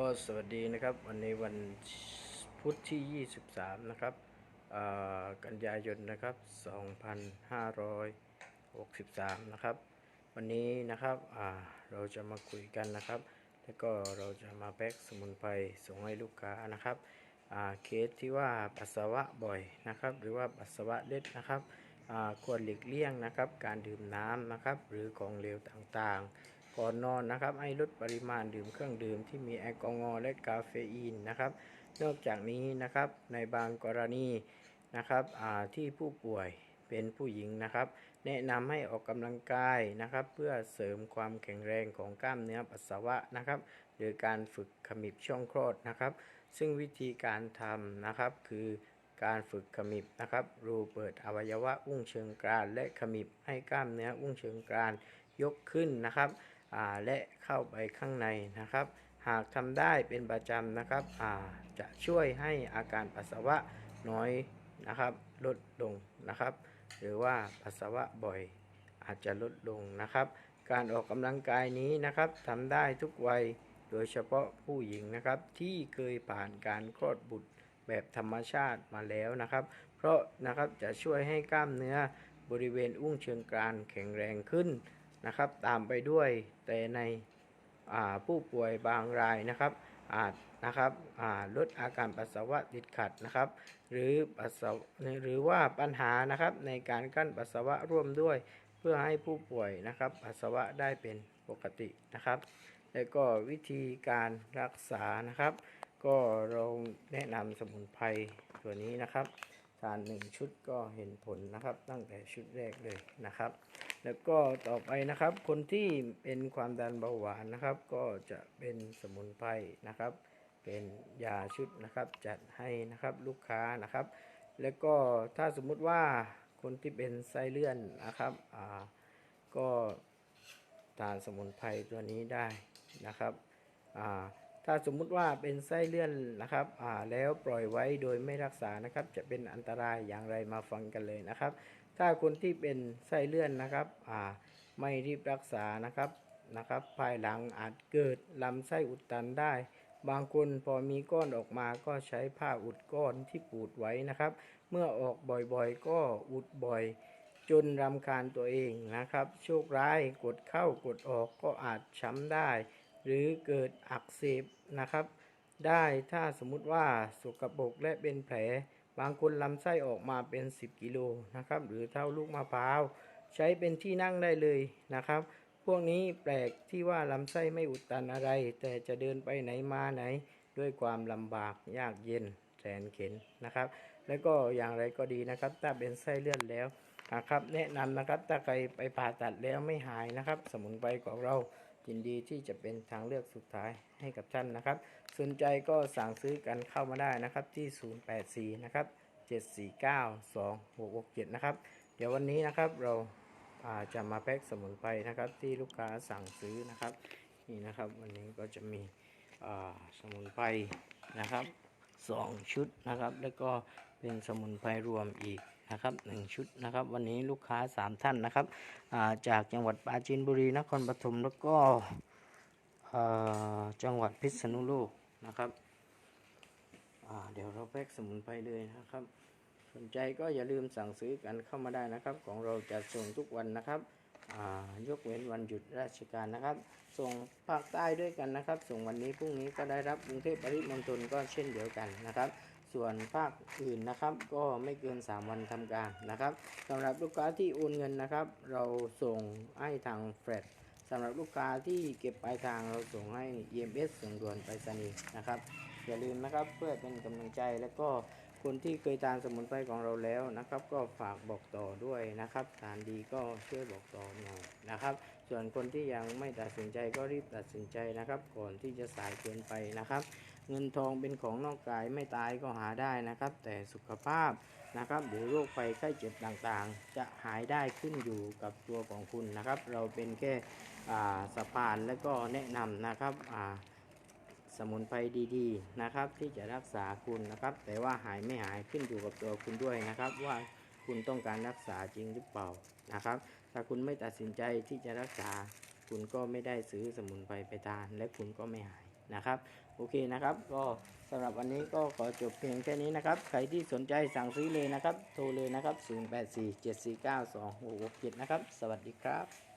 ก็สวัสดีนะครับ วันนี้วันพุธที่ 23 นะครับกันยายนนะครับ 2563 นะครับ วันนี้นะครับเราจะมาคุยกันนะครับ แล้วก็เราจะมาแพ็กสมุนไพรส่งให้ลูกค้านะครับเคสที่ว่าปัสสาวะบ่อยนะครับ หรือว่าปัสสาวะเล็ดนะครับควรหลีกเลี่ยงนะครับ การดื่มน้ำนะครับ หรือของเหลวต่างๆ ก่อนนอนนะครับ ให้ลดปริมาณดื่มเครื่องดื่มที่มีแอลกอฮอล์และกาเฟอีนนะครับ นอกจากนี้นะครับในบางกรณีนะครับที่ผู้ป่วยเป็นผู้หญิงนะครับ แนะนำให้ออกกำลังกายนะครับ เพื่อเสริมความแข็งแรงของกล้ามเนื้อปัสสาวะนะครับหรือการฝึกขมิบช่องคลอดนะครับ ซึ่งวิธีการทำนะครับคือการฝึกขมิบนะครับ รูเปิดอวัยวะอุ้งเชิงกราน และขมิบให้กล้ามเนื้ออุ้งเชิงกรานยกขึ้นนะครับ และเข้าไปข้างในนะครับ หากทำได้เป็นประจำนะครับจะช่วยให้อาการปัสสาวะน้อยนะครับ ลดลงนะครับ หรือว่าปัสสาวะบ่อยอาจจะลดลงนะครับ การออกกำลังกายนี้นะครับทำได้ทุกวัยโดยเฉพาะผู้หญิงนะครับที่เคยผ่านการคลอดบุตรแบบธรรมชาติมาแล้วนะครับ เพราะนะครับจะช่วยให้กล้ามเนื้อบริเวณอุ้งเชิงกรานแข็งแรงขึ้น นะครับ ตามไปด้วยแต่ในผู้ป่วยบางรายนะครับ อาจนะครับลดอาการปัสสาวะติดขัดนะครับ หรือปัสสาวะหรือว่าปัญหานะครับในการกั้นปัสสาวะร่วมด้วย เพื่อให้ผู้ป่วยนะครับ ปัสสาวะได้เป็นปกตินะครับ แล้วก็วิธีการรักษานะครับ ก็เราแนะนำสมุนไพรตัวนี้นะครับทานหนึ่งชุดก็เห็นผลนะครับ ตั้งแต่ชุดแรกเลยนะครับ แล้วก็ต่อไปนะครับ คนที่เป็นความดันเบาหวานนะครับ ก็จะเป็นสมุนไพรนะครับ เป็นยาชุดนะครับ จัดให้นะครับลูกค้านะครับ แล้วก็ถ้าสมมุติว่าคนที่เป็นไส้เลื่อนนะครับอ่าก็ทานสมุนไพรตัวนี้ได้นะครับอ่าถ้าสมมุติว่าเป็นไส้เลื่อนนะครับอ่าแล้วปล่อยไว้โดยไม่รักษานะครับ จะเป็นอันตรายอย่างไรมาฟังกันเลยนะครับ ถ้าคนที่เป็นไส้เลื่อนนะครับอ่าไม่รีบรักษานะครับนะครับ ภายหลังอาจเกิดลำไส้อุดตันได้ บางคนพอมีก้อนออกมาก็ใช้ผ้าอุดก้อนที่ปูดไว้นะครับ เมื่อออกบ่อยๆ ก็อุดบ่อยจนรำคาญตัวเองนะครับ โชคร้ายกดเข้ากดออกก็อาจช้ำได้ หรือเกิดอักเสบนะครับ ได้ถ้าสมมุติว่าสกปรกและเป็นแผล บางคนลำไส้ออกมาเป็น 10 กิโลนะครับ หรือเท่าลูกมะพร้าวใช้เป็นที่นั่งได้เลยนะครับ พวกนี้แปลกที่ว่าลำไส้ไม่อุดตันอะไร แต่จะเดินไปไหนมาไหน ด้วยความลำบากยากเย็นแสนเข็นนะครับ แล้วก็อย่างไรก็ดีนะครับ ถ้าเป็นไส้เลื่อนแล้วนะครับ แนะนำนะครับถ้าใครไปผ่าตัดแล้วไม่หายนะครับ สมุนไพรของเรา ยินดีที่จะเป็นทางเลือกสุดท้ายให้กับท่านนะครับ สนใจก็สั่งซื้อกันเข้ามาได้นะครับที่ 084 นะครับ 749 2667 นะครับ เดี๋ยววันนี้นะครับเราาจะมาแพ็กสมุนไพรนะครับที่ลูกค้าสั่งซื้อนะครับนี่นะครับวันนี้ก็จะมีสมุนไพรนะครับสองชุดนะครับ แล้วก็เป็นสมุนไพรรวมอีก นะครับหนึ่งชุดนะครับ วันนี้ลูกค้าสามท่านนะครับาจากจังหวัดปราจีนบุรีนครปฐมแล้วก็จังหวัดพิษณุโลกนะครับเดี๋ยวเราแพ็กสมุนไพรเลยนะครับ สนใจก็อย่าลืมสั่งซื้อกันเข้ามาได้นะครับ ของเราจะส่งทุกวันนะครับยกเว้นวันหยุดราชการนะครับ ส่งภาคใต้ด้วยกันนะครับ ส่งวันนี้พรุ่งนี้ก็ได้รับกรุงเทพปริมณฑลก็เช่นเดียวกันนะครับ ส่วนภาคอื่นนะครับ ก็ไม่เกิน 3 วันทำการนะครับสำหรับลูกค้าที่โอนเงินนะครับ เราส่งให้ทางแฟลตสำหรับลูกค้าที่เก็บปลายทางเราส่งให้ EMS ส่งด่วนไปรษณีย์นะครับ อย่าลืมนะครับเพื่อเป็นกำลังใจแล้วก็คนที่เคยทานสมุนไพรของเราแล้วนะครับ ก็ฝากบอกต่อด้วยนะครับทานดีก็ช่วยบอกต่อหน่อยนะครับ ส่วนคนที่ยังไม่ตัดสินใจก็รีบตัดสินใจนะครับ ก่อนที่จะสายเกินไปนะครับ เงินทองเป็นของนอกกายไม่ตายก็หาได้นะครับ แต่สุขภาพนะครับ หรือโรคภัยไข้เจ็บต่างๆ จะหายได้ขึ้นอยู่กับตัวของคุณนะครับ เราเป็นแค่สะพานและก็แนะนำนะครับสมุนไพรดีๆนะครับ ที่จะรักษาคุณนะครับ แต่ว่าหายไม่หายขึ้นอยู่กับตัวคุณด้วยนะครับ ว่าคุณต้องการรักษาจริงหรือเปล่านะครับ ถ้าคุณไม่ตัดสินใจที่จะรักษา คุณก็ไม่ได้ซื้อสมุนไพรไปทาน และคุณก็ไม่หายนะครับ โอเคนะครับ ก็สำหรับวันนี้ก็ขอจบเพียงแค่นี้นะครับ ใครที่สนใจสั่งซื้อเลยนะครับ โทรเลยนะครับ 0847492667 นะครับ สวัสดีครับ